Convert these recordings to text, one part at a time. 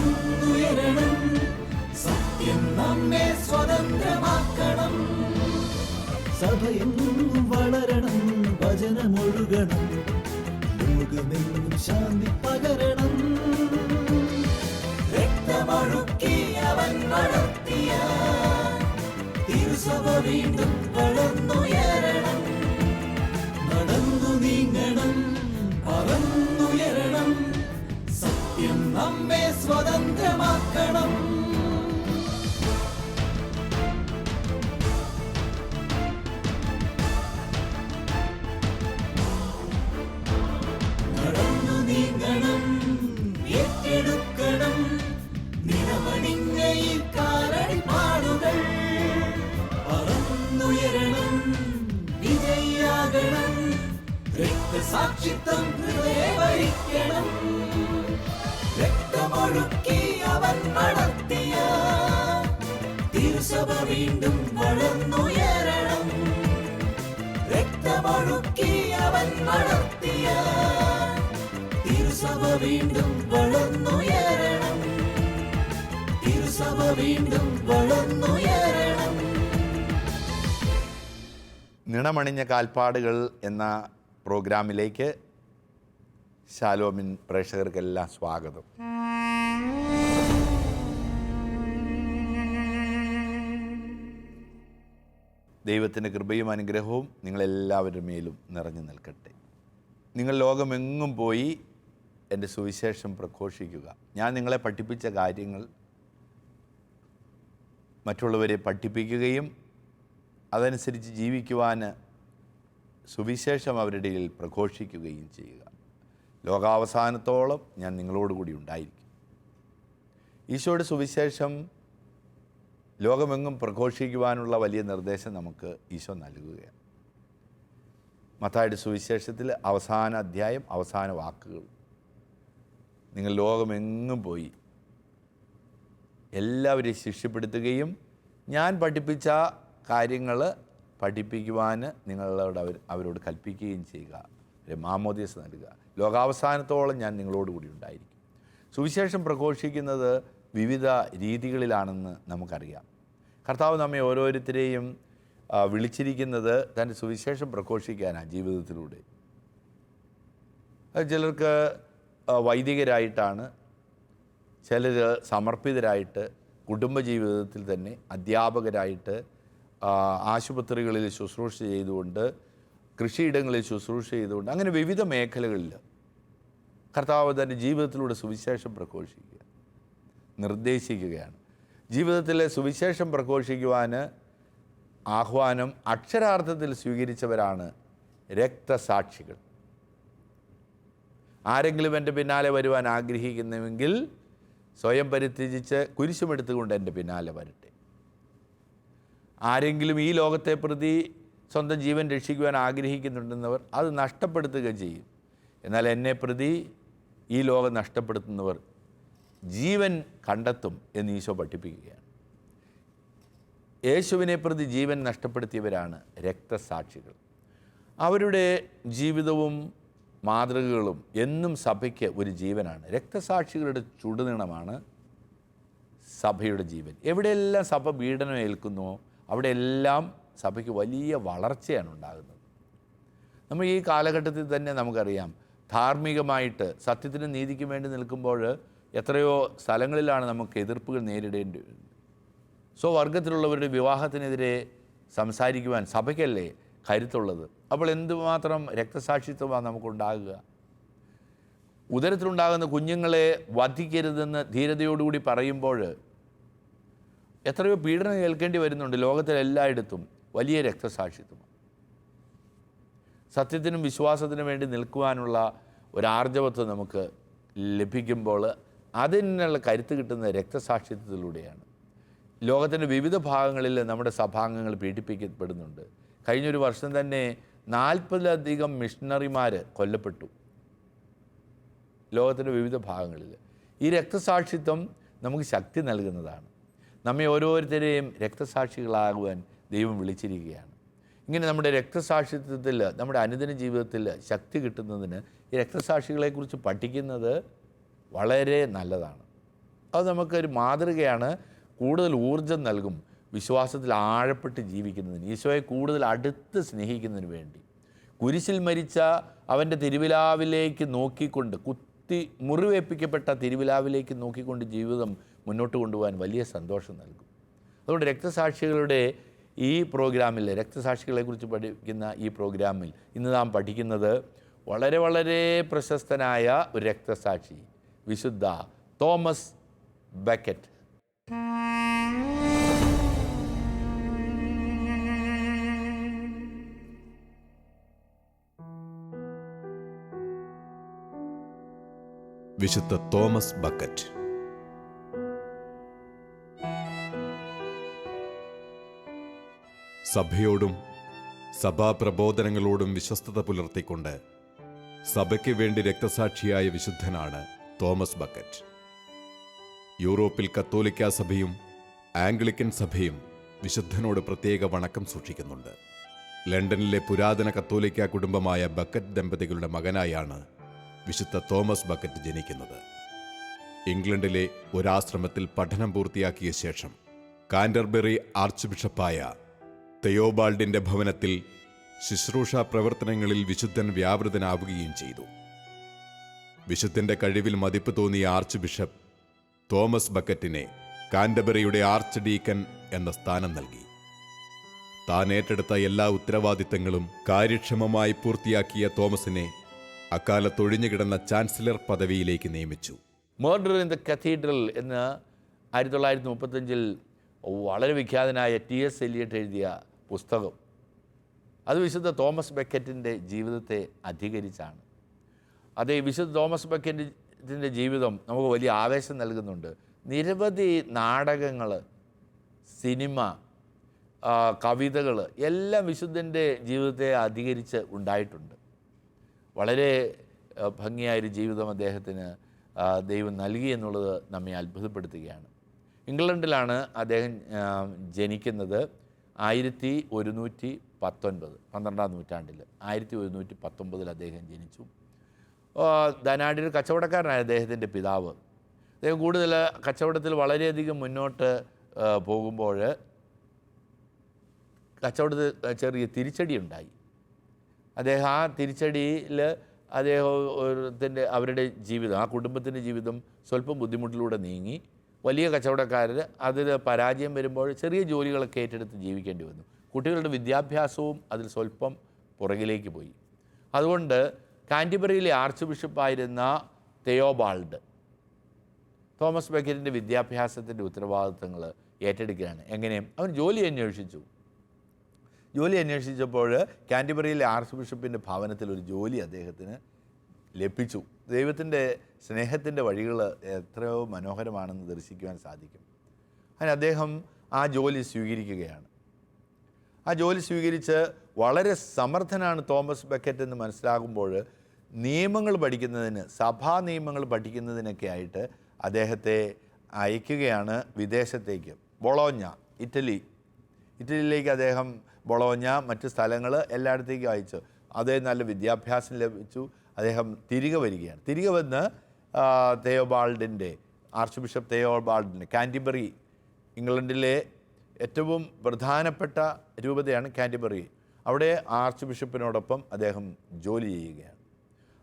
നടന്നു നീങ്ങണം സത്യം നമ്മെ സ്വതന്ത്രമാക്കണം. സഭയെന്നും വളരണം വചനമൊഴുകണം ലോകമെന്നും ശാന്തി പകരണം. രക്തമൊഴുക്കി അവൻ വളർത്തിയ തിരുസഭ വീണ്ടും സ്വതന്ത്രമാക്കണം. നടന്നു നീങ്ങണം ഏറ്റെടുക്കണം. ഈ കാലടിപ്പാടുകൾ പറന്നുയരണം രക്തസാക്ഷിത്വം ഹൃദയവരിക്കണം. രക്തമൊഴുക്കി അവൻ തിരുസഭ വീണ്ടും വളർന്നുയരണം. രക്തമൊഴുക്കി അവൻ തിരുസഭ വീണ്ടും വളർന്നുയരണം. തിരുസഭ വീണ്ടും വളർന്നുയരണം. നിണമണിഞ്ഞ കാൽപ്പാടുകൾ എന്ന പ്രോഗ്രാമിലേക്ക് ശാലോമിൻ പ്രേക്ഷകർക്കെല്ലാം സ്വാഗതം. ദൈവത്തിന്റെ കൃപയും അനുഗ്രഹവും നിങ്ങളെല്ലാവരുടെ മേലും നിറഞ്ഞു നിൽക്കട്ടെ. നിങ്ങൾ ലോകമെങ്ങും പോയി എന്റെ സുവിശേഷം പ്രഘോഷിക്കുക. ഞാൻ നിങ്ങളെ പഠിപ്പിച്ച കാര്യങ്ങൾ മറ്റുള്ളവരെ പഠിപ്പിക്കുകയും അതനുസരിച്ച് ജീവിക്കുവാൻ സുവിശേഷം അവരുടെ ഇടയിൽ പ്രഘോഷിക്കുകയും ചെയ്യുക. ലോകാവസാനത്തോളം ഞാൻ നിങ്ങളോടുകൂടി ഉണ്ടായിരിക്കും. ഈശോയുടെ സുവിശേഷം ലോകമെങ്ങും പ്രഘോഷിക്കുവാനുള്ള വലിയ നിർദ്ദേശം നമുക്ക് ഈശോ നൽകുകയാണ്. മത്തായുടെ സുവിശേഷത്തിൽ അവസാന അധ്യായം അവസാന വാക്കുകൾ. നിങ്ങൾ ലോകമെങ്ങും പോയി എല്ലാവരെയും ശിക്ഷപ്പെടുത്തുകയും ഞാൻ പഠിപ്പിച്ച കാര്യങ്ങൾ പഠിപ്പിക്കുവാൻ നിങ്ങളോട് അവർ അവരോട് കൽപ്പിക്കുകയും ചെയ്യുക. ഒരു മാമോദീസ് നൽകുക. ലോകാവസാനത്തോളം ഞാൻ നിങ്ങളോട് കൂടി ഉണ്ടായിരിക്കും. സുവിശേഷം പ്രഘോഷിക്കുന്നത് വിവിധ രീതികളിലാണെന്ന് നമുക്കറിയാം. കർത്താവ് നമ്മെ ഓരോരുത്തരെയും വിളിച്ചിരിക്കുന്നത് തന്റെ സുവിശേഷം പ്രഘോഷിക്കാനാണ് ജീവിതത്തിലൂടെ. ചിലർക്ക് വൈദികരായിട്ടാണ് ചിലർ സമർപ്പിതരായിട്ട് കുടുംബജീവിതത്തിൽ തന്നെ അധ്യാപകരായിട്ട് ആശുപത്രികളിൽ ശുശ്രൂഷ ചെയ്തുകൊണ്ട് കൃഷിയിടങ്ങളിൽ ശുശ്രൂഷ ചെയ്തുകൊണ്ട് അങ്ങനെ വിവിധ മേഖലകളിൽ കർത്താവ് തന്റെ ജീവിതത്തിലൂടെ സുവിശേഷം പ്രഘോഷിക്കുക. നിർദ്ദേശിക്കുകയാണ്. ജീവിതത്തിലെ സുവിശേഷം പ്രഘോഷിക്കുവാൻ ആഹ്വാനം അക്ഷരാർത്ഥത്തിൽ സ്വീകരിച്ചവരാണ് രക്തസാക്ഷികൾ. ആരെങ്കിലും എന്റെ പിന്നാലെ വരുവാൻ ആഗ്രഹിക്കുന്നുവെങ്കിൽ സ്വയം പരിത്യജിച്ച് കുരിശുമെടുത്തുകൊണ്ട് എന്റെ പിന്നാലെ വരട്ടെ. ആരെങ്കിലും ഈ ലോകത്തെ പ്രതി സ്വന്തം ജീവൻ രക്ഷിക്കുവാൻ ആഗ്രഹിക്കുന്നുണ്ടെന്നവർ അത് നഷ്ടപ്പെടുത്തുക ചെയ്യും. എന്നാൽ എന്നെ പ്രതി ഈ ലോകം നഷ്ടപ്പെടുത്തുന്നവർ ജീവൻ കണ്ടെത്തും എന്ന് ഈശോ പഠിപ്പിക്കുകയാണ്. യേശുവിനെ പ്രതി ജീവൻ നഷ്ടപ്പെടുത്തിയവരാണ് രക്തസാക്ഷികൾ. അവരുടെ ജീവിതവും മാതൃകകളും എന്നും സഭയ്ക്ക് ഒരു ജീവനാണ്. രക്തസാക്ഷികളുടെ ചുടുനിണമാണ് സഭയുടെ ജീവൻ. എവിടെയെല്ലാം സഭ പീഡനം ഏൽക്കുന്നുവോ അവിടെയെല്ലാം സഭയ്ക്ക് വലിയ വളർച്ചയാണ് ഉണ്ടാകുന്നത്. നമ്മൾ ഈ കാലഘട്ടത്തിൽ തന്നെ നമുക്കറിയാം ധാർമ്മികമായിട്ട് സത്യത്തിനും നീതിക്കും വേണ്ടി നിൽക്കുമ്പോൾ എത്രയോ സ്ഥലങ്ങളിലാണ് നമുക്ക് എതിർപ്പുകൾ നേരിടേണ്ടി വരുന്നത്. സ്വവർഗത്തിലുള്ളവരുടെ വിവാഹത്തിനെതിരെ സംസാരിക്കുവാൻ സഭയ്ക്കല്ലേ കരുത്തുള്ളത്? അപ്പോൾ എന്തുമാത്രം രക്തസാക്ഷിത്വമാണ് നമുക്കുണ്ടാകുക? ഉദരത്തിലുണ്ടാകുന്ന കുഞ്ഞുങ്ങളെ വധിക്കരുതെന്ന് ധീരതയോടുകൂടി പറയുമ്പോൾ എത്രയോ പീഡനം കേൾക്കേണ്ടി വരുന്നുണ്ട് ലോകത്തിലെല്ലായിടത്തും വലിയ രക്തസാക്ഷിത്വം. സത്യത്തിനും വിശ്വാസത്തിനും വേണ്ടി നിൽക്കുവാനുള്ള ഒരാർജവത്വം നമുക്ക് ലഭിക്കുമ്പോൾ അതിനുള്ള കരുത്ത് കിട്ടുന്ന രക്തസാക്ഷിത്വത്തിലൂടെയാണ്. ലോകത്തിന്റെ വിവിധ ഭാഗങ്ങളിൽ നമ്മുടെ സഭാംഗങ്ങൾ പീഡിപ്പിക്കപ്പെടുന്നുണ്ട്. കഴിഞ്ഞൊരു വർഷം തന്നെ നാൽപ്പതിലധികം മിഷണറിമാർ കൊല്ലപ്പെട്ടു. ലോകത്തിന്റെ വിവിധ ഭാഗങ്ങളിൽ. ഈ രക്തസാക്ഷിത്വം നമുക്ക് ശക്തി നൽകുന്നതാണ്. നമ്മെ ഓരോരുത്തരെയും രക്തസാക്ഷികളാകുവാൻ ദൈവം വിളിച്ചിരിക്കുകയാണ്. ഇങ്ങനെ നമ്മുടെ രക്തസാക്ഷിത്വത്തിൽ നമ്മുടെ അനുദിന ജീവിതത്തിൽ ശക്തി കിട്ടുന്നതിന് ഈ രക്തസാക്ഷികളെക്കുറിച്ച് പഠിക്കുന്നത് വളരെ നല്ലതാണ്. അത് നമുക്കൊരു മാതൃകയാണ് കൂടുതൽ ഊർജം നൽകും വിശ്വാസത്തിൽ ആഴപ്പെട്ട് ജീവിക്കുന്നതിന് ഈശോയെ കൂടുതൽ അടുത്ത് സ്നേഹിക്കുന്നതിന് വേണ്ടി. കുരിശിൽ മരിച്ച അവന്റെ തിരുവിലാവിലേക്ക് നോക്കിക്കൊണ്ട് കുത്തി മുറിവേൽപ്പിക്കപ്പെട്ട തിരുവിലാവിലേക്ക് നോക്കിക്കൊണ്ട് ജീവിതം മുന്നോട്ട് കൊണ്ടുപോകാൻ വലിയ സന്തോഷം നൽകും. അതുകൊണ്ട് രക്തസാക്ഷികളുടെ ഈ പ്രോഗ്രാമിൽ രക്തസാക്ഷികളെക്കുറിച്ച് പഠിക്കുന്ന ഈ പ്രോഗ്രാമിൽ ഇന്ന് നാം പഠിക്കുന്നത് വളരെ വളരെ പ്രശസ്തനായ ഒരു രക്തസാക്ഷി വിശുദ്ധ തോമസ് ബക്കറ്റ്. വിശുദ്ധ തോമസ് ബക്കറ്റ്. സഭയോടും സഭാപ്രബോധനങ്ങളോടും വിശ്വസ്തത പുലർത്തിക്കൊണ്ട് സഭയ്ക്ക് വേണ്ടി രക്തസാക്ഷിയായ വിശുദ്ധനാണ് തോമസ് ബക്കറ്റ്. യൂറോപ്പിൽ കത്തോലിക്ക സഭയും ആംഗ്ലിക്കൻ സഭയും വിശുദ്ധനോട് പ്രത്യേക വണക്കം സൂക്ഷിക്കുന്നുണ്ട്. ലണ്ടനിലെ പുരാതന കത്തോലിക്ക കുടുംബമായ ബക്കറ്റ് ദമ്പതികളുടെ മകനായാണ് വിശുദ്ധ തോമസ് ബക്കറ്റ് ജനിക്കുന്നത്. ഇംഗ്ലണ്ടിലെ ഒരാശ്രമത്തിൽ പഠനം പൂർത്തിയാക്കിയ ശേഷം കാൻഡർബറി ആർച്ച് ബിഷപ്പായ തെയോബാൾഡിന്റെ ഭവനത്തിൽ ശുശ്രൂഷ പ്രവർത്തനങ്ങളിൽ വിശുദ്ധൻ വ്യാപൃതനാവുകയും ചെയ്തു. വിശുദ്ധന്റെ കഴിവിൽ മതിപ്പ് തോന്നിയ ആർച്ച് ബിഷപ്പ് തോമസ് ബക്കറ്റിനെ കാൻഡബറിയുടെ ആർച്ച് ഡീക്കൻ എന്ന സ്ഥാനം നൽകി. താൻ ഏറ്റെടുത്ത എല്ലാ ഉത്തരവാദിത്തങ്ങളും കാര്യക്ഷമമായി പൂർത്തിയാക്കിയ തോമസിനെ അക്കാലത്ത് ഒഴിഞ്ഞുകിടന്ന ചാൻസലർ പദവിയിലേക്ക് നിയമിച്ചു. മേർഡർ ഇൻ ദ കത്തീഡ്രൽ എന്ന് ആയിരത്തി തൊള്ളായിരത്തി മുപ്പത്തഞ്ചിൽ വളരെ വിഖ്യാതനായ ടി എസ് എലിയറ്റ് എഴുതിയ പുസ്തകം. അത് വിശുദ്ധ തോമസ് ബെക്കറ്റിന്റെ ജീവിതത്തെ അധികരിച്ചാണ്. അത് വിശുദ്ധ തോമസ് ബക്കിന്റെ ജീവിതം നമുക്ക് വലിയ ആവേശം നൽകുന്നുണ്ട്. നിരവധി നാടകങ്ങൾ സിനിമ കവിതകൾ എല്ലാം വിശുദ്ധന്റെ ജീവിതത്തെ അധികരിച്ച് ഉണ്ടായിട്ടുണ്ട്. വളരെ ഭംഗിയായൊരു ജീവിതം അദ്ദേഹത്തിന് ദൈവം നൽകി എന്നുള്ളത് നമ്മെ അത്ഭുതപ്പെടുത്തുകയാണ്. ഇംഗ്ലണ്ടിലാണ് അദ്ദേഹം ജനിക്കുന്നത് ആയിരത്തി ഒരുന്നൂറ്റി പത്തൊൻപത് പന്ത്രണ്ടാം നൂറ്റാണ്ടിൽ ആയിരത്തി ഒരുന്നൂറ്റി പത്തൊമ്പതിൽ അദ്ദേഹം ജനിച്ചു. ധനാഢ്യ ഒരു കച്ചവടക്കാരനായ അദ്ദേഹത്തിന്റെ പിതാവ്. അദ്ദേഹം കൂടുതൽ കച്ചവടത്തിൽ വളരെയധികം മുന്നോട്ട് പോകുമ്പോൾ കച്ചവടത്തിൽ ചെറിയ തിരിച്ചടി ഉണ്ടായി. അദ്ദേഹം ആ തിരിച്ചടിയിൽ അദ്ദേഹത്തിന്റെ അവരുടെ ജീവിതം ആ കുടുംബത്തിന്റെ ജീവിതം സ്വല്പം ബുദ്ധിമുട്ടിലൂടെ നീങ്ങി. വലിയ കച്ചവടക്കാരൻ അതിൽ പരാജയം വരുമ്പോൾ ചെറിയ ജോലികളൊക്കെ ഏറ്റെടുത്ത് ജീവിക്കേണ്ടി വന്നു. കുട്ടികളുടെ വിദ്യാഭ്യാസവും അതിൽ സ്വല്പം പുറകിലേക്ക് പോയി. അതുകൊണ്ട് കാന്റിബറിയിലെ ആർച്ച് ബിഷപ്പായിരുന്ന തെയോബാൾഡ്. തോമസ് ബക്കറ്റിന്റെ വിദ്യാഭ്യാസത്തിന്റെ ഉത്തരവാദിത്തങ്ങൾ ഏറ്റെടുക്കുകയാണ്. എങ്ങനെയും അവൻ ജോലി അന്വേഷിച്ചു. ജോലി അന്വേഷിച്ചപ്പോൾ കാന്റിബറിയിലെ ആർച്ച് ബിഷപ്പിന്റെ ഭവനത്തിൽ ഒരു ജോലി അദ്ദേഹത്തിന് ലഭിച്ചു. ദൈവത്തിന്റെ സ്നേഹത്തിന്റെ വഴികൾ എത്രയോ മനോഹരമാണെന്ന് ദർശിക്കുവാൻ സാധിക്കും. അങ്ങനെ അദ്ദേഹം ആ ജോലി സ്വീകരിക്കുകയാണ്. ആ ജോലി സ്വീകരിച്ച് വളരെ സമർത്ഥനാണ് തോമസ് ബക്കറ്റ് എന്ന് മനസ്സിലാകുമ്പോൾ നിയമങ്ങൾ പഠിക്കുന്നതിന് സഭാ നിയമങ്ങൾ പഠിക്കുന്നതിനൊക്കെ ആയിട്ട് അദ്ദേഹത്തെ അയക്കുകയാണ് വിദേശത്തേക്ക്. Bologna Italy. ഇറ്റലിയിലേക്ക് അദ്ദേഹം ബൊളോഞ്ഞ മറ്റ് സ്ഥലങ്ങൾ എല്ലായിടത്തേക്കും അയച്ചു. അദ്ദേഹം നല്ല വിദ്യാഭ്യാസം ലഭിച്ചു. അദ്ദേഹം തിരികെ വരികയാണ്. തിരികെ വന്ന് തേയോബാൾഡിന്റെ ആർച്ച് ബിഷപ്പ് തേയോബാൾഡിന്റെ കാന്റിബറി ഇംഗ്ലണ്ടിലെ ഏറ്റവും പ്രധാനപ്പെട്ട രൂപതയാണ് കാന്റിബറി. അവിടെ ആർച്ച് ബിഷപ്പിനോടൊപ്പം അദ്ദേഹം ജോലി ചെയ്യുകയാണ്.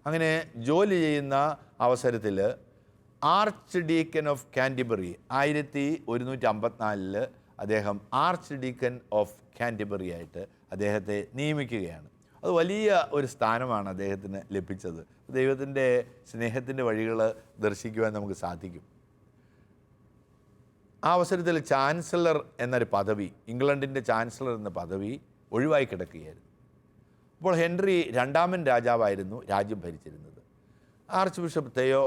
അങ്ങനെ ജോലി ചെയ്യുന്ന അവസരത്തിൽ ആർച്ച് ഡീക്കൻ ഓഫ് കാൻഡിബറി ആയിരത്തി ഒരുന്നൂറ്റി അമ്പത്തിനാലിൽ അദ്ദേഹം ആർച്ച് ഡീക്കൻ ഓഫ് കാൻഡിബറി ആയിട്ട് അദ്ദേഹത്തെ നിയമിക്കുകയാണ്. അത് വലിയ ഒരു സ്ഥാനമാണ് അദ്ദേഹത്തിന് ലഭിച്ചത്. ദൈവത്തിന്റെ സ്നേഹത്തിന്റെ വഴികൾ ദർശിക്കുവാൻ നമുക്ക് സാധിക്കും. ആ അവസരത്തിൽ ചാൻസലർ എന്നൊരു പദവി ഇംഗ്ലണ്ടിന്റെ ചാൻസലർ എന്ന പദവി ഒഴിവായി കിടക്കുകയായിരുന്നു. അപ്പോൾ ഹെൻറി രണ്ടാമൻ രാജാവായിരുന്നു രാജ്യം ഭരിച്ചിരുന്നത്. Archbishop Theo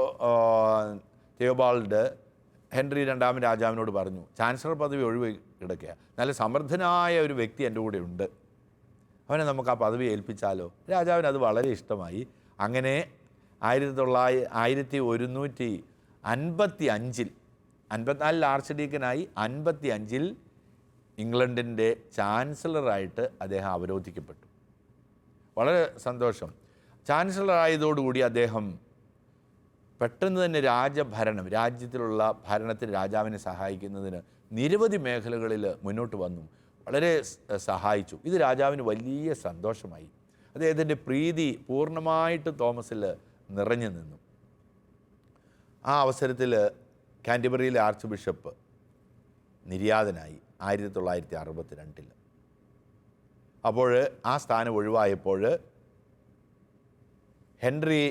Theobald Henry രണ്ടാമൻ രാജാവിനോട് പറഞ്ഞു ചാൻസലർ പദവി ഒഴിവ് കിടക്കുക നല്ല സമർത്ഥനായ ഒരു വ്യക്തി എന്റെ കൂടെ ഉണ്ട്. അവനെ നമുക്ക് ആ പദവി ഏൽപ്പിച്ചാലോ? രാജാവിന് അത് വളരെ ഇഷ്ടമായി. അങ്ങനെ ആയിരത്തി തൊള്ളായിരത്തി ആയിരത്തി ഒരുന്നൂറ്റി അൻപത്തി അഞ്ചിൽ അൻപത്തിനാലിൽ ആർച്ച് ഡീക്കനായി അൻപത്തി അഞ്ചിൽ ഇംഗ്ലണ്ടിന്റെ ചാൻസലറായിട്ട് അദ്ദേഹം അവരോധിക്കപ്പെട്ടു. വളരെ സന്തോഷം. ചാൻസലർ ആയതോടുകൂടി അദ്ദേഹം പെട്ടെന്ന് തന്നെ രാജഭരണം രാജ്യത്തിലുള്ള ഭരണത്തിൽ രാജാവിനെ സഹായിക്കുന്നതിന് നിരവധി മേഖലകളിൽ മുന്നോട്ട് വന്നു. വളരെ സഹായിച്ചു. ഇത് രാജാവിന് വലിയ സന്തോഷമായി. അദ്ദേഹത്തിന്റെ പ്രീതി പൂർണമായിട്ട് തോമസിൽ നിറഞ്ഞു നിന്നു. ആ അവസരത്തിൽ കാന്റബറിയിലെ ആർച്ച് ബിഷപ്പ് നിര്യാതനായി ആയിരത്തി തൊള്ളായിരത്തി അറുപത്തി രണ്ടിൽ അപ്പോൾ ആ സ്ഥാനം ഒഴിവായപ്പോൾ ഹെൻറി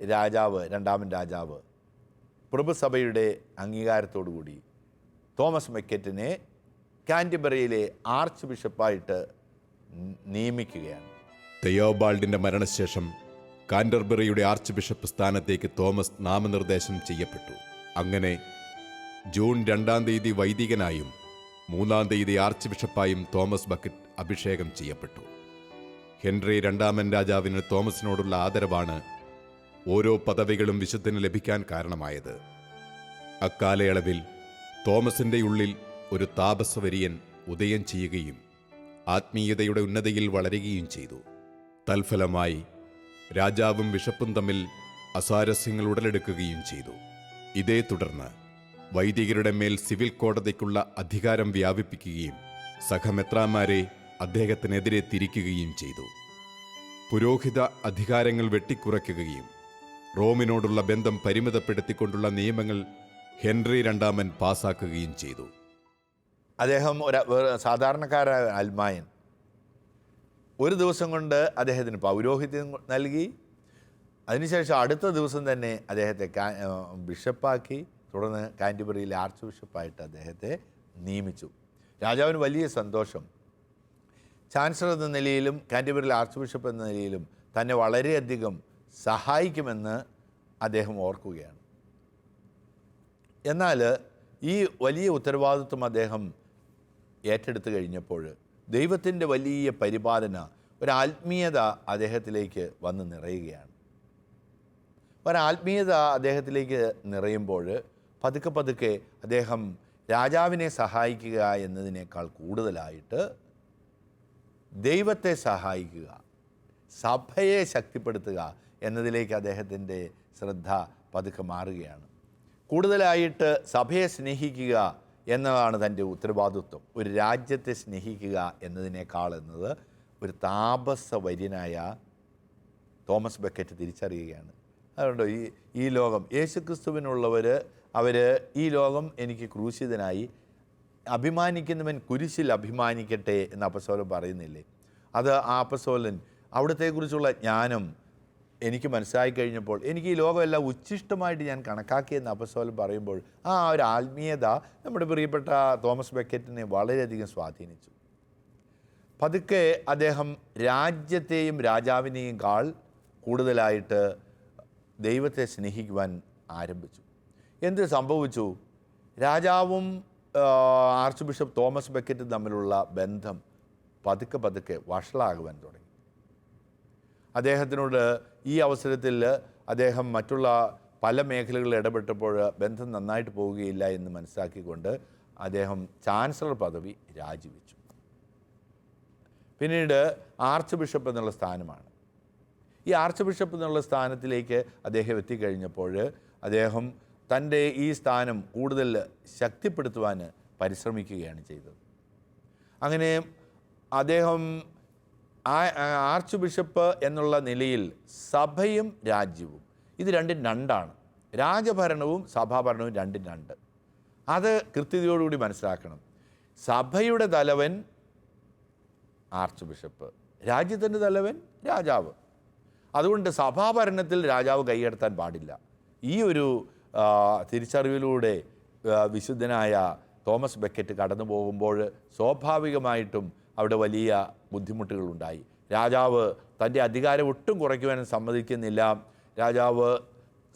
രാജാവ് രണ്ടാമൻ രാജാവ് പ്രഭുസഭയുടെ അംഗീകാരത്തോടുകൂടി തോമസ് മെക്കറ്റിനെ കാന്റബറിയിലെ ആർച്ച് ബിഷപ്പായിട്ട് നിയമിക്കുകയാണ്. തെയോബാൾഡിന്റെ മരണശേഷം കാൻഡർബറിയുടെ ആർച്ച് ബിഷപ്പ് സ്ഥാനത്തേക്ക് തോമസ് നാമനിർദ്ദേശം ചെയ്യപ്പെട്ടു. അങ്ങനെ ജൂൺ രണ്ടാം തീയതി വൈദികനായും മൂന്നാം തീയതി ആർച്ച് ബിഷപ്പായും തോമസ് ബക്കറ്റ് അഭിഷേകം ചെയ്യപ്പെട്ടു. ഹെൻറി രണ്ടാമൻ രാജാവിന് തോമസിനോടുള്ള ആദരവാണ് ഓരോ പദവികളും വിശുദ്ധന് ലഭിക്കാൻ കാരണമായത്. അക്കാലയളവിൽ തോമസിന്റെ ഉള്ളിൽ ഒരു താപസ്വരിയൻ ഉദയം ചെയ്യുകയും ആത്മീയതയുടെ ഉന്നതിയിൽ വളരുകയും ചെയ്തു. തൽഫലമായി രാജാവും ബിഷപ്പും തമ്മിൽ അസാരസ്യങ്ങൾ ഉടലെടുക്കുകയും ചെയ്തു. ഇതേ തുടർന്ന് വൈദികരുടെ മേൽ സിവിൽ കോടതിക്കുള്ള അധികാരം വ്യാപിപ്പിക്കുകയും സഹമെത്രാന്മാരെ അദ്ദേഹത്തിനെതിരെ തിരിക്കുകയും ചെയ്തു. പുരോഹിത അധികാരങ്ങൾ വെട്ടിക്കുറയ്ക്കുകയും റോമിനോടുള്ള ബന്ധം പരിമിതപ്പെടുത്തിക്കൊണ്ടുള്ള നിയമങ്ങൾ ഹെൻറി രണ്ടാമൻ പാസാക്കുകയും ചെയ്തു. അദ്ദേഹം ഒരു സാധാരണക്കാര അൽമായൻ. ഒരു ദിവസം കൊണ്ട് അദ്ദേഹത്തിന് പൗരോഹിത്യം നൽകി. അതിനുശേഷം അടുത്ത ദിവസം തന്നെ അദ്ദേഹത്തെ ബിഷപ്പാക്കി. തുടർന്ന് കാന്റിബറിയിലെ ആർച്ച് ബിഷപ്പായിട്ട് അദ്ദേഹത്തെ നിയമിച്ചു. രാജാവിന് വലിയ സന്തോഷം. ചാൻസലർ എന്ന നിലയിലും കാൻഡിബറിൽ ആർച്ച് ബിഷപ്പ് എന്ന നിലയിലും തന്നെ വളരെയധികം സഹായിക്കുമെന്ന് അദ്ദേഹം ഓർക്കുകയാണ്. എന്നാൽ ഈ വലിയ ഉത്തരവാദിത്വം അദ്ദേഹം ഏറ്റെടുത്തു കഴിഞ്ഞപ്പോൾ ദൈവത്തിന്റെ വലിയ പരിപാലന ഒരു ആത്മീയത അദ്ദേഹത്തിലേക്ക് വന്ന് നിറയുകയാണ്. ഒരാത്മീയത അദ്ദേഹത്തിലേക്ക് നിറയുമ്പോൾ പതുക്കെ പതുക്കെ അദ്ദേഹം രാജാവിനെ സഹായിക്കുക എന്നതിനേക്കാൾ കൂടുതലായിട്ട് ദൈവത്തെ സഹായിക്കുക സഭയെ ശക്തിപ്പെടുത്തുക എന്നതിലേക്ക് അദ്ദേഹത്തിന്റെ ശ്രദ്ധ പതുക്കെ മാറുകയാണ്. കൂടുതലായിട്ട് സഭയെ സ്നേഹിക്കുക എന്നതാണ് തന്റെ ഉത്തരവാദിത്വം. ഒരു രാജ്യത്തെ സ്നേഹിക്കുക എന്നതിനേക്കാൾ എന്നത് ഒരു താപസവര്യനായ തോമസ് ബക്കറ്റ് തിരിച്ചറിയുകയാണ്. അതുകൊണ്ട് ഈ ഈ ലോകം യേശുക്രിസ്തുവിനുള്ളവർ അവർ ഈ ലോകം എനിക്ക് ക്രൂശിതനായി അഭിമാനിക്കുന്നവൻ കുരിശിൽ അഭിമാനിക്കട്ടെ എന്ന് അപ്പസോലൻ പറയുന്നില്ലേ? അത് ആ അപ്പസോലൻ അവിടത്തെക്കുറിച്ചുള്ള ജ്ഞാനം എനിക്ക് മനസ്സിലായി കഴിഞ്ഞപ്പോൾ എനിക്ക് ഈ ലോകമെല്ലാം ഉച്ഛിഷ്ടമായിട്ട് ഞാൻ കണക്കാക്കിയെന്ന് അപ്പസോലൻ പറയുമ്പോൾ ആ ഒരു ആത്മീയത നമ്മുടെ പ്രിയപ്പെട്ട തോമസ് ബെക്കറ്റിനെ വളരെയധികം സ്വാധീനിച്ചു. പതുക്കെ അദ്ദേഹം രാജ്യത്തെയും രാജാവിനെയും കാൾ കൂടുതലായിട്ട് ദൈവത്തെ സ്നേഹിക്കുവാൻ ആരംഭിച്ചു. എന്ത് സംഭവിച്ചു? രാജാവും ആർച്ച് ബിഷപ്പ് തോമസ് ബക്കറ്റും തമ്മിലുള്ള ബന്ധം പതുക്കെ പതുക്കെ വഷളാകുവാൻ തുടങ്ങി. അദ്ദേഹത്തിനോട് ഈ അവസരത്തിൽ അദ്ദേഹം മറ്റുള്ള പല മേഖലകളിൽ ഇടപെട്ടപ്പോൾ ബന്ധം നന്നായിട്ട് പോവുകയില്ല എന്ന് മനസ്സിലാക്കിക്കൊണ്ട് അദ്ദേഹം ചാൻസലർ പദവി രാജിവെച്ചു. പിന്നീട് ആർച്ച് ബിഷപ്പ് എന്നുള്ള സ്ഥാനമാണ്. ഈ ആർച്ച് ബിഷപ്പ് എന്നുള്ള സ്ഥാനത്തിലേക്ക് അദ്ദേഹം എത്തിക്കഴിഞ്ഞപ്പോൾ അദ്ദേഹം തന്റെ ഈ സ്ഥാനം കൂടുതൽ ശക്തിപ്പെടുത്തുവാൻ പരിശ്രമിക്കുകയാണ് ചെയ്തത്. അങ്ങനെ അദ്ദേഹം ആർച്ച് ബിഷപ്പ് എന്നുള്ള നിലയിൽ സഭയും രാജ്യവും ഇത് രണ്ടും രണ്ടാണ്. രാജഭരണവും സഭാഭരണവും രണ്ടും രണ്ട്. അത് കൃത്യതയോടുകൂടി മനസ്സിലാക്കണം. സഭയുടെ തലവൻ ആർച്ച് ബിഷപ്പ് രാജ്യത്തിന്റെ തലവൻ രാജാവ്. അതുകൊണ്ട് സഭാഭരണത്തിൽ രാജാവ് കൈയെടുത്താൻ പാടില്ല. ഈ ഒരു തിരിച്ചറിവിലൂടെ വിശുദ്ധനായ തോമസ് ബെക്കറ്റ് കടന്നു പോകുമ്പോൾ സ്വാഭാവികമായിട്ടും അവിടെ വലിയ ബുദ്ധിമുട്ടുകളുണ്ടായി. രാജാവ് തന്റെ അധികാരം ഒട്ടും കുറയ്ക്കുവാൻ സമ്മതിക്കുന്നില്ല. രാജാവ്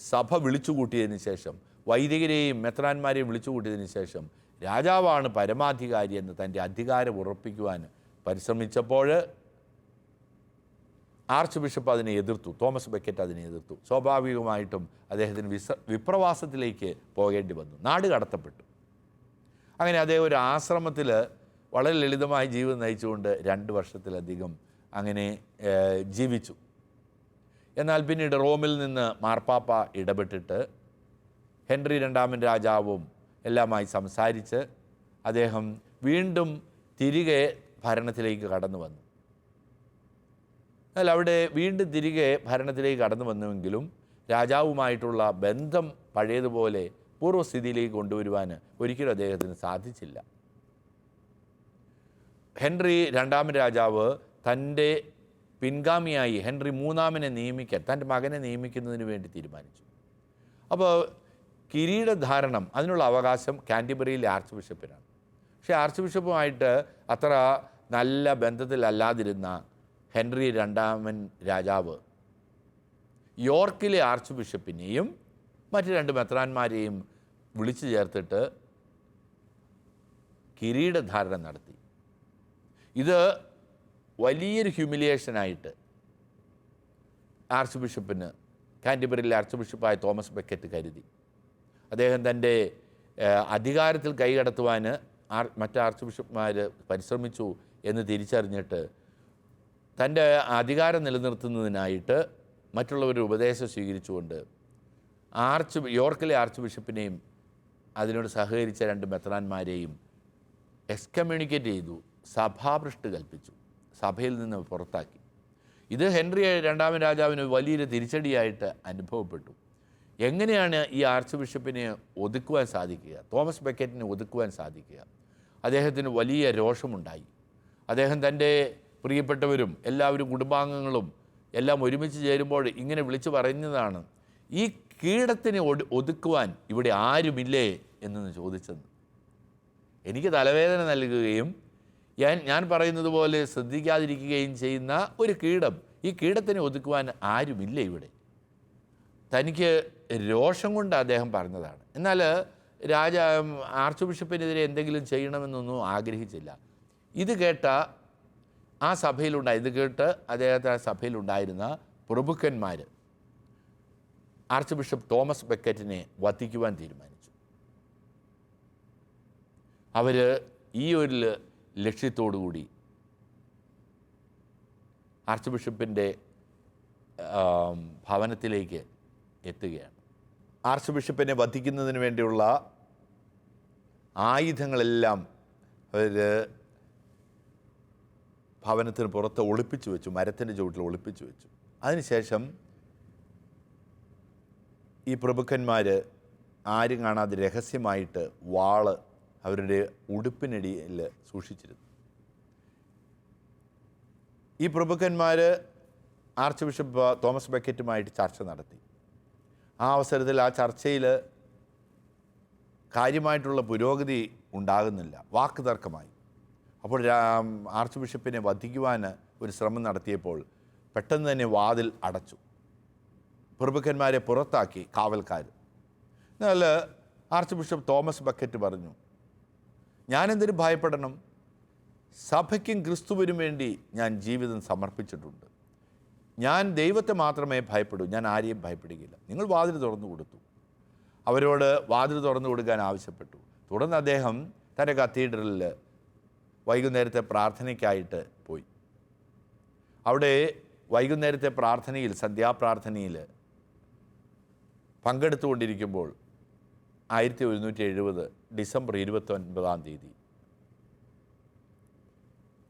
സഭ വിളിച്ചുകൂട്ടിയതിന് ശേഷം വൈദികരെയും മെത്രാന്മാരെയും വിളിച്ചുകൂട്ടിയതിന് ശേഷം രാജാവാണ് പരമാധികാരി എന്ന് തന്റെ അധികാരം ഉറപ്പിക്കുവാൻ പരിശ്രമിച്ചപ്പോൾ ആർച്ച് ബിഷപ്പ് അതിനെ എതിർത്തു തോമസ് ബക്കറ്റ് അതിനെ എതിർത്തു. സ്വാഭാവികമായിട്ടും അദ്ദേഹത്തിന് വിസ വിപ്രവാസത്തിലേക്ക് പോകേണ്ടി വന്നു നാട് കടത്തപ്പെട്ടു. അങ്ങനെ അദ്ദേഹം ഒരു ആശ്രമത്തിൽ വളരെ ലളിതമായ ജീവിതം നയിച്ചുകൊണ്ട് രണ്ട് വർഷത്തിലധികം അങ്ങനെ ജീവിച്ചു. എന്നാൽ പിന്നീട് റോമിൽ നിന്ന് മാർപ്പാപ്പ ഇടപെട്ടിട്ട് ഹെൻറി രണ്ടാമൻ രാജാവും എല്ലാമായി സംസാരിച്ച് അദ്ദേഹം വീണ്ടും തിരികെ ഭരണത്തിലേക്ക് കടന്നു വന്നു. എന്നാൽ അവിടെ വീണ്ടും തിരികെ ഭരണത്തിലേക്ക് കടന്നു വന്നുവെങ്കിലും രാജാവുമായിട്ടുള്ള ബന്ധം പഴയതുപോലെ പൂർവസ്ഥിതിയിലേക്ക് കൊണ്ടുവരുവാൻ ഒരിക്കലും അദ്ദേഹത്തിന് സാധിച്ചില്ല. ഹെൻറി രണ്ടാമൻ രാജാവ് തന്റെ പിൻഗാമിയായി ഹെൻറി മൂന്നാമനെ നിയമിക്കാൻ തന്റെ മകനെ നിയമിക്കുന്നതിന് വേണ്ടി തീരുമാനിച്ചു. അപ്പോൾ കിരീടധാരണം അതിനുള്ള അവകാശം കാന്റിബറിയിലെ ആർച്ച് ബിഷപ്പിനാണ്. പക്ഷേ ആർച്ച് ബിഷപ്പുമായിട്ട് അത്ര നല്ല ബന്ധത്തിലല്ലാതിരുന്ന ഹെൻറി രണ്ടാമൻ രാജാവ്. യോർക്കിലെ ആർച്ച് ബിഷപ്പിനെയും മറ്റ് രണ്ട് മെത്രാന്മാരെയും വിളിച്ചു ചേർത്തിട്ട് കിരീടധാരണം നടത്തി. ഇത് വലിയൊരു ഹ്യൂമിലിയേഷനായിട്ട് ആർച്ച് ബിഷപ്പിന് കാൻഡിബറിയിലെ ആർച്ച് ബിഷപ്പായ തോമസ് ബെക്കറ്റ് കരുതി. അദ്ദേഹം തന്റെ അധികാരത്തിൽ കൈകടത്തുവാൻ ആർ മറ്റ് ആർച്ച് ബിഷപ്പ്മാർ പരിശ്രമിച്ചു എന്ന് തിരിച്ചറിഞ്ഞിട്ട് തന്റെ അധികാരം നിലനിർത്തുന്നതിനായിട്ട് മറ്റുള്ളവരുടെ ഉപദേശം സ്വീകരിച്ചുകൊണ്ട് ആർച്ച് യോർക്കിലെ ആർച്ച് ബിഷപ്പിനെയും അതിനോട് സഹകരിച്ച രണ്ട് മെത്രാന്മാരെയും എക്സ്കമ്മ്യൂണിക്കേറ്റ് ചെയ്തു സഭാഭൃഷ്ട് കൽപ്പിച്ചു സഭയിൽ നിന്ന് പുറത്താക്കി. ഇത് ഹെൻറി രണ്ടാമൻ രാജാവിന് വലിയൊരു തിരിച്ചടിയായിട്ട് അനുഭവപ്പെട്ടു. എങ്ങനെയാണ് ഈ ആർച്ച് ബിഷപ്പിനെ ഒതുക്കുവാൻ സാധിക്കുക? തോമസ് ബെക്കറ്റിനെ ഒതുക്കുവാൻ സാധിക്കുക? അദ്ദേഹത്തിന് വലിയ രോഷമുണ്ടായി. അദ്ദേഹം തന്റെ പ്രിയപ്പെട്ടവരും എല്ലാവരും കുടുംബാംഗങ്ങളും എല്ലാം ഒരുമിച്ച് ചേരുമ്പോൾ ഇങ്ങനെ വിളിച്ചു പറയുന്നതാണ് ഈ കീടത്തിനെ ഒടു ഒതുക്കുവാൻ ഇവിടെ ആരുമില്ലേ? എന്നൊന്ന് ചോദിച്ചത്. എനിക്ക് തലവേദന നൽകുകയും ഞാൻ ഞാൻ പറയുന്നത് പോലെ ശ്രദ്ധിക്കാതിരിക്കുകയും ചെയ്യുന്ന ഒരു കീടം ഈ കീടത്തിനെ ഒതുക്കുവാൻ ആരുമില്ല ഇവിടെ? തനിക്ക് രോഷം കൊണ്ട് അദ്ദേഹം പറഞ്ഞതാണ്. എന്നാൽ രാജ ആർച്ച് ബിഷപ്പിനെതിരെ എന്തെങ്കിലും ചെയ്യണമെന്നൊന്നും ആഗ്രഹിച്ചില്ല. ഇത് കേട്ട ആ സഭയിലുണ്ടായി ഇത് കേട്ട് അദ്ദേഹത്തെ ആ സഭയിലുണ്ടായിരുന്ന പ്രഭുക്കന്മാർ ആർച്ച് ബിഷപ്പ് തോമസ് ബെക്കറ്റിനെ വധിക്കുവാൻ തീരുമാനിച്ചു. അവർ ഈ ഒരു ലക്ഷ്യത്തോടുകൂടി ലക്ഷ്യത്തോടു കൂടി ആർച്ച് ബിഷപ്പിന്റെ ഭവനത്തിലേക്ക് എത്തുകയാണ്. ആർച്ച് ബിഷപ്പിനെ വധിക്കുന്നതിന് വേണ്ടിയുള്ള ആയുധങ്ങളെല്ലാം അവർ ഭവനത്തിന് പുറത്ത് ഒളിപ്പിച്ചു വെച്ചു മരത്തിന്റെ ചുവട്ടിൽ ഒളിപ്പിച്ചു വെച്ചു. അതിനുശേഷം ഈ പ്രഭുക്കന്മാർ ആരും കാണാതെ രഹസ്യമായിട്ട് വാൾ അവരുടെ ഉടുപ്പിനടിയിൽ സൂക്ഷിച്ചിരുന്നു. ഈ പ്രഭുക്കന്മാർ ആർച്ച് ബിഷപ്പ് തോമസ് ബക്കറ്റുമായിട്ട് ചർച്ച നടത്തി. ആ അവസരത്തിൽ ആ ചർച്ചയിൽ കാര്യമായിട്ടുള്ള പുരോഗതി ഉണ്ടാകുന്നില്ല വാക്ക് തർക്കമായി. അപ്പോൾ ആർച്ച് ബിഷപ്പിനെ വധിക്കുവാൻ ഒരു ശ്രമം നടത്തിയപ്പോൾ പെട്ടെന്ന് തന്നെ വാതിൽ അടച്ചു. പ്രഭുക്കന്മാരെ പുറത്താക്കി കാവൽക്കാർ. എന്നാൽ ആർച്ച് ബിഷപ്പ് തോമസ് ബക്കറ്റ് പറഞ്ഞു ഞാനെന്തിനും ഭയപ്പെടണം? സഭയ്ക്കും ക്രിസ്തുവിനും വേണ്ടി ഞാൻ ജീവിതം സമർപ്പിച്ചിട്ടുണ്ട്. ഞാൻ ദൈവത്തെ മാത്രമേ ഭയപ്പെടൂ ഞാൻ ആരെയും ഭയപ്പെടുകയില്ല. നിങ്ങൾ വാതിൽ തുറന്നു കൊടുത്തു. അവരോട് വാതിൽ തുറന്നു കൊടുക്കാൻ ആവശ്യപ്പെട്ടു. തുടർന്ന് അദ്ദേഹം തന്റെ കത്തീഡ്രലിൽ വൈകുന്നേരത്തെ പ്രാർത്ഥനയ്ക്കായിട്ട് പോയി. അവിടെ വൈകുന്നേരത്തെ പ്രാർത്ഥനയിൽ സന്ധ്യാപ്രാർത്ഥനയിൽ പങ്കെടുത്തുകൊണ്ടിരിക്കുമ്പോൾ ആയിരത്തി ഒരുന്നൂറ്റി എഴുപത് ഡിസംബർ ഇരുപത്തൊൻപതാം തീയതി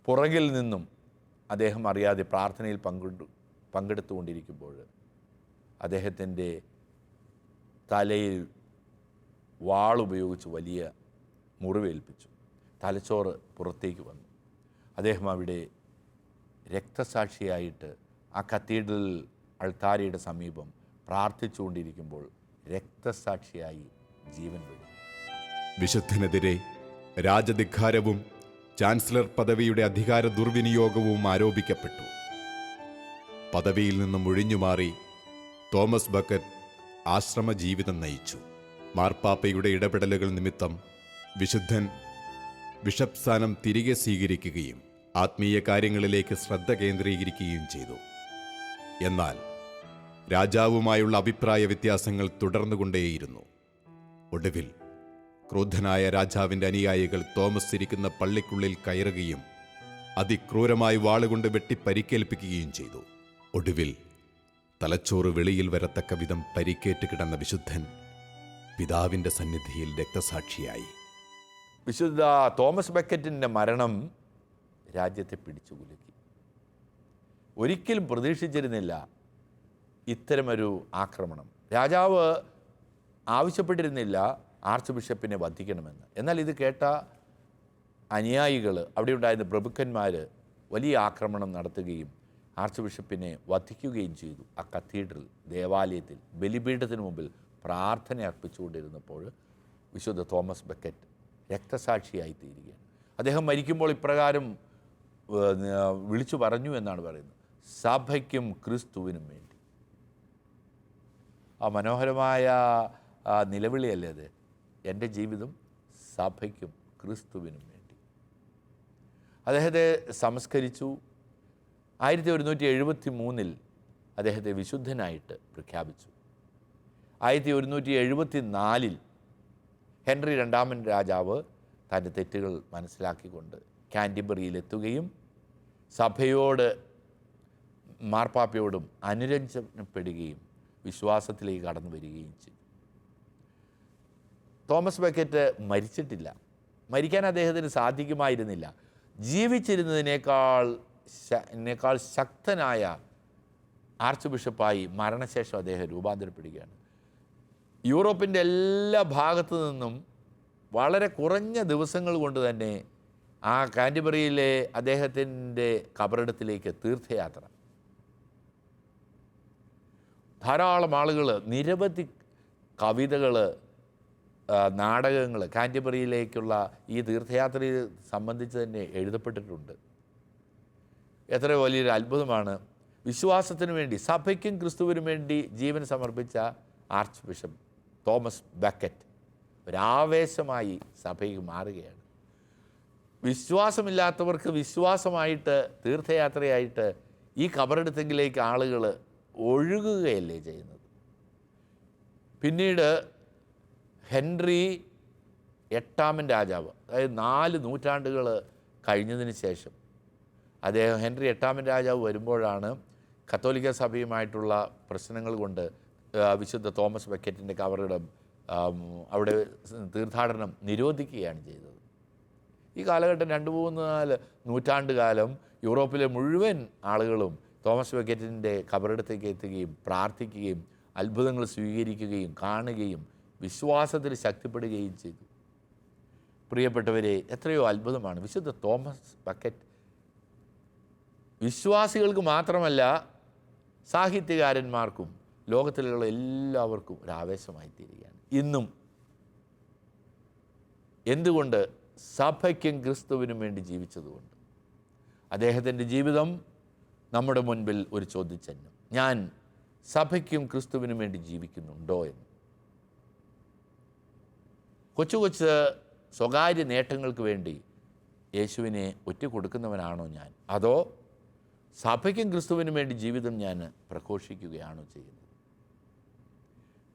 പുറകിൽ നിന്നും അദ്ദേഹം അറിയാതെ പ്രാർത്ഥനയിൽ പങ്കെടു പങ്കെടുത്തുകൊണ്ടിരിക്കുമ്പോൾ അദ്ദേഹത്തിന്റെ തലയിൽ വാളുപയോഗിച്ച് വലിയ മുറിവേൽപ്പിച്ചു. തലച്ചോറ് പുറത്തേക്ക് വന്നു. അദ്ദേഹം അവിടെ രക്തസാക്ഷിയായിട്ട് ആ കത്തീഡ്രൽ അൾത്താരയുടെ സമീപം പ്രാർത്ഥിച്ചുകൊണ്ടിരിക്കുമ്പോൾ രക്തസാക്ഷിയായി ജീവൻ വിടും വിശുദ്ധനെതിരെ രാജധികാരവും ചാൻസലർ പദവിയുടെ അധികാര ദുർവിനിയോഗവും ആരോപിക്കപ്പെട്ടു. പദവിയിൽ നിന്നും ഒഴിഞ്ഞുമാറി തോമസ് ബക്കറ്റ് ആശ്രമ ജീവിതം നയിച്ചു. മാർപ്പാപ്പയുടെ ഇടപെടലുകൾ നിമിത്തം വിശുദ്ധൻ ബിഷപ്പ് സ്ഥാനം തിരികെ സ്വീകരിക്കുകയും ആത്മീയ കാര്യങ്ങളിലേക്ക് ശ്രദ്ധ കേന്ദ്രീകരിക്കുകയും ചെയ്തു. എന്നാൽ രാജാവുമായുള്ള അഭിപ്രായ വ്യത്യാസങ്ങൾ തുടർന്നുകൊണ്ടേയിരുന്നു. ഒടുവിൽ ക്രൂദ്ധനായ രാജാവിന്റെ അനുയായികൾ തോമസ് ഇരിക്കുന്ന പള്ളിക്കുള്ളിൽ കയറുകയും അതിക്രൂരമായി വാളുകൊണ്ട് വെട്ടി പരിക്കേൽപ്പിക്കുകയും ചെയ്തു. ഒടുവിൽ തലച്ചോറ് വെളിയിൽ വരത്തക്ക വിധം പരിക്കേറ്റ് കിടന്ന വിശുദ്ധൻ പിതാവിന്റെ സന്നിധിയിൽ രക്തസാക്ഷിയായി. വിശുദ്ധ തോമസ് ബക്കറ്റിന്റെ മരണം രാജ്യത്തെ പിടിച്ചു കുലുക്കി. ഒരിക്കലും പ്രതീക്ഷിച്ചിരുന്നില്ല ഇത്തരമൊരു ആക്രമണം. രാജാവ് ആവശ്യപ്പെട്ടിരുന്നില്ല ആർച്ച് ബിഷപ്പിനെ വധിക്കണമെന്ന്. എന്നാൽ ഇത് കേട്ട അനുയായികൾ അവിടെ ഉണ്ടായിരുന്ന പ്രഭുക്കന്മാർ വലിയ ആക്രമണം നടത്തുകയും ആർച്ച് ബിഷപ്പിനെ വധിക്കുകയും ചെയ്തു. ആ കത്തീഡ്രൽ ദേവാലയത്തിൽ ബലിപീഠത്തിന് മുമ്പിൽ പ്രാർത്ഥന അർപ്പിച്ചുകൊണ്ടിരുന്നപ്പോൾ വിശുദ്ധ തോമസ് ബക്കറ്റ് രക്തസാക്ഷിയായി തീരുകയാണ് അദ്ദേഹം മരിക്കുമ്പോൾ ഇപ്രകാരം വിളിച്ചു പറഞ്ഞു എന്നാണ് പറയുന്നത്. സഭയ്ക്കും ക്രിസ്തുവിനും വേണ്ടി. ആ മനോഹരമായ നിലവിളിയല്ലേ അത്? എന്റെ ജീവിതം സഭയ്ക്കും ക്രിസ്തുവിനും വേണ്ടി. അദ്ദേഹത്തെ സംസ്കരിച്ചു. ആയിരത്തി ഒരുന്നൂറ്റി എഴുപത്തി മൂന്നിൽ അദ്ദേഹത്തെ വിശുദ്ധനായിട്ട് പ്രഖ്യാപിച്ചു. ആയിരത്തി ഒരുന്നൂറ്റി എഴുപത്തി നാലിൽ ഹെൻറി രണ്ടാമൻ രാജാവ് തന്റെ തെറ്റുകൾ മനസ്സിലാക്കിക്കൊണ്ട് കാന്റിബറിയിലെത്തുകയും സഭയോട് മാർപ്പാപ്പയോടും അനുരഞ്ജനപ്പെടുകയും വിശ്വാസത്തിലേക്ക് കടന്നു വരികയും ചെയ്തു. തോമസ് ബക്കറ്റ് മരിച്ചിട്ടില്ല. മരിക്കാൻ അദ്ദേഹത്തിന് സാധിക്കുമായിരുന്നില്ല. ജീവിച്ചിരുന്നതിനേക്കാൾ എന്നേക്കാൾ ശക്തനായ ആർച്ച് ബിഷപ്പായി മരണശേഷം അദ്ദേഹം രൂപാന്തരപ്പെടുകയാണ്. യൂറോപ്പിന്റെ എല്ലാ ഭാഗത്തു നിന്നും വളരെ കുറഞ്ഞ ദിവസങ്ങൾ കൊണ്ട് തന്നെ ആ കാന്റിബറിയിലെ അദ്ദേഹത്തിന്റെ കബറിടത്തിലേക്ക് തീർത്ഥയാത്ര. ധാരാളം ആളുകൾ നിരവധി കവിതകൾ നാടകങ്ങൾ കാൻഡിബറിയിലേക്കുള്ള ഈ തീർത്ഥയാത്രയെ സംബന്ധിച്ച് തന്നെ എഴുതപ്പെട്ടിട്ടുണ്ട്. എത്ര വലിയൊരു അത്ഭുതമാണ്. വിശ്വാസത്തിനു വേണ്ടി സഭയ്ക്കും ക്രിസ്തുവിനും വേണ്ടി ജീവൻ സമർപ്പിച്ച ആർച്ച് ബിഷപ്പ്. തോമസ് ബക്കറ്റ് ഒരാവേശമായി സഭയ്ക്ക് മാറുകയാണ്. വിശ്വാസമില്ലാത്തവർക്ക് വിശ്വാസമായിട്ട് തീർത്ഥയാത്രയായിട്ട് ഈ കബറെടുത്തെങ്കിലേക്ക് ആളുകൾ ഒഴുകുകയല്ലേ ചെയ്യുന്നത്? പിന്നീട് ഹെൻറി എട്ടാമൻ രാജാവ് അതായത് നാല് നൂറ്റാണ്ടുകൾ കഴിഞ്ഞതിന് ശേഷം അദ്ദേഹം ഹെൻറി എട്ടാമൻ രാജാവ് വരുമ്പോഴാണ് കത്തോലിക്ക സഭയുമായിട്ടുള്ള പ്രശ്നങ്ങൾ കൊണ്ട് വിശുദ്ധ തോമസ് ബക്കറ്റിന്റെ കവറിടം അവിടെ തീർത്ഥാടനം നിരോധിക്കുകയാണ് ചെയ്തത്. ഈ കാലഘട്ടം രണ്ട് മൂന്ന് നാല് നൂറ്റാണ്ട് കാലം യൂറോപ്പിലെ മുഴുവൻ ആളുകളും തോമസ് ബക്കറ്റിന്റെ കബറിടത്തേക്ക് എത്തുകയും പ്രാർത്ഥിക്കുകയും അത്ഭുതങ്ങൾ സ്വീകരിക്കുകയും കാണുകയും വിശ്വാസത്തിൽ ശക്തിപ്പെടുകയും ചെയ്തു. പ്രിയപ്പെട്ടവരെ എത്രയോ അത്ഭുതമാണ് വിശുദ്ധ തോമസ് ബക്കറ്റ്. വിശ്വാസികൾക്ക് മാത്രമല്ല സാഹിത്യകാരന്മാർക്കും ലോകത്തിലുള്ള എല്ലാവർക്കും ഒരു ആവേശമായി തീരുകയാണ് ഇന്നും എന്തുകൊണ്ട് സഭയ്ക്കും ക്രിസ്തുവിനും വേണ്ടി ജീവിച്ചതുകൊണ്ട്? അദ്ദേഹത്തിന്റെ ജീവിതം നമ്മുടെ മുൻപിൽ ഒരു ചോദ്യചിഹ്നം. ഞാൻ സഭയ്ക്കും ക്രിസ്തുവിനും വേണ്ടി ജീവിക്കുന്നുണ്ടോ എന്ന്? കൊച്ചു കൊച്ചു സ്വകാര്യ നേട്ടങ്ങൾക്ക് വേണ്ടി യേശുവിനെ ഒറ്റ കൊടുക്കുന്നവനാണോ ഞാൻ? അതോ സഭയ്ക്കും ക്രിസ്തുവിനും വേണ്ടി ജീവിതം ഞാൻ പ്രഘോഷിക്കുകയാണോ ചെയ്യുന്നത്?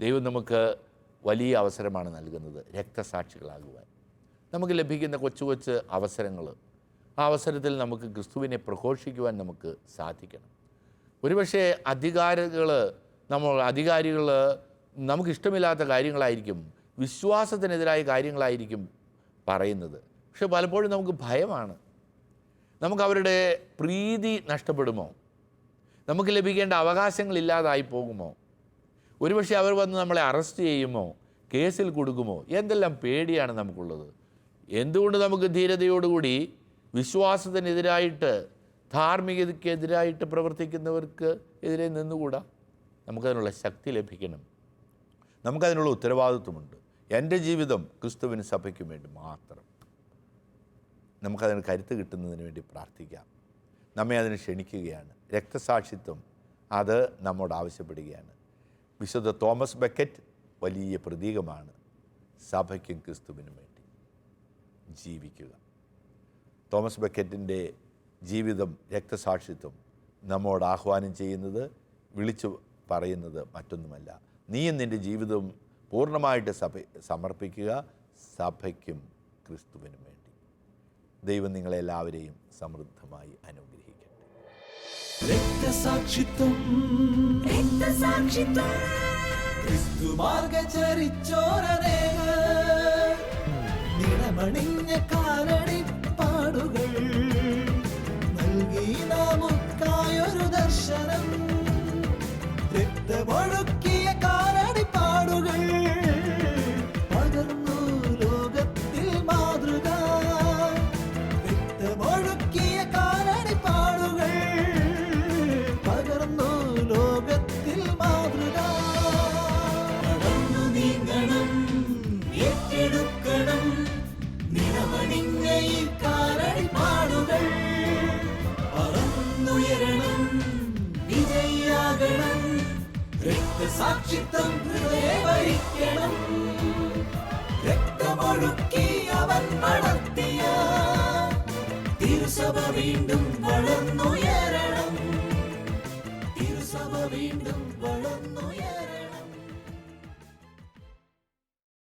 ദൈവം നമുക്ക് വലിയ അവസരമാണ് നൽകുന്നത് രക്തസാക്ഷികളാകുവാൻ. നമുക്ക് ലഭിക്കുന്ന കൊച്ചു കൊച്ചു അവസരങ്ങൾ. ആ അവസരത്തിൽ നമുക്ക് ക്രിസ്തുവിനെ പ്രഘോഷിക്കുവാൻ നമുക്ക് സാധിക്കണം. ഒരുപക്ഷെ അധികാരികൾ നമ്മൾ അധികാരികൾ നമുക്കിഷ്ടമില്ലാത്ത കാര്യങ്ങളായിരിക്കും വിശ്വാസത്തിനെതിരായ കാര്യങ്ങളായിരിക്കും പറയുന്നത്. പക്ഷെ പലപ്പോഴും നമുക്ക് ഭയമാണ്. നമുക്ക് അവരുടെ പ്രീതി നഷ്ടപ്പെടുമോ? നമുക്ക് ലഭിക്കേണ്ട അവകാശങ്ങൾ ഇല്ലാതായി പോകുമോ? ഒരുപക്ഷെ അവർ വന്ന് നമ്മളെ അറസ്റ്റ് ചെയ്യുമോ? കേസിൽ കൊടുക്കുമോ? എന്തെല്ലാം പേടിയാണ് നമുക്കുള്ളത്? എന്തുകൊണ്ട് നമുക്ക് ധീരതയോടുകൂടി വിശ്വാസത്തിനെതിരായിട്ട് ധാർമ്മികതയ്ക്കെതിരായിട്ട് പ്രവർത്തിക്കുന്നവർക്ക് എതിരെ നിന്നുകൂടാ? നമുക്കതിനുള്ള ശക്തി ലഭിക്കണം. നമുക്കതിനുള്ള ഉത്തരവാദിത്വമുണ്ട്. എന്റെ ജീവിതം ക്രിസ്തുവിന് സഭയ്ക്കും വേണ്ടി മാത്രം. നമുക്കതിന് കരുത്ത് കിട്ടുന്നതിന് വേണ്ടി പ്രാർത്ഥിക്കാം. നമ്മെ അതിന് ക്ഷണിക്കുകയാണ്. രക്തസാക്ഷിത്വം അത് നമ്മോട് ആവശ്യപ്പെടുകയാണ്. വിശുദ്ധ തോമസ് ബക്കറ്റ് വലിയ പ്രതീകമാണ്. സഭയ്ക്കും ക്രിസ്തുവിനും വേണ്ടി ജീവിക്കുക. തോമസ് ബക്കറ്റിന്റെ ജീവിതം രക്തസാക്ഷിത്വം നമ്മോട് ആഹ്വാനം ചെയ്യുന്നത് വിളിച്ചു പറയുന്നത് മറ്റൊന്നുമല്ല. നീയും നിന്റെ ജീവിതവും പൂർണമായിട്ട് സഭ സമർപ്പിക്കുക സഭയ്ക്കും ക്രിസ്തുവിനും വേണ്ടി. ദൈവം നിങ്ങളെല്ലാവരെയും സമൃദ്ധമായി അനുഗ്രഹിക്കട്ടെ. രക്തസാക്ഷിത്വം. നിണമണിഞ്ഞ കാലടി പാടുകൾ. നൽകി നമുക്കായൊരു ദർശനം. രക്തമൊഴുക്കിയ ഹൃദയ ഭരിക്കണം രക്തമൊഴുക്കി അവൻ നടത്തിയ തിരുസഭ വീണ്ടും വളർന്നുയരണം. തിരുസഭ വീണ്ടും വളർന്നുയരണം.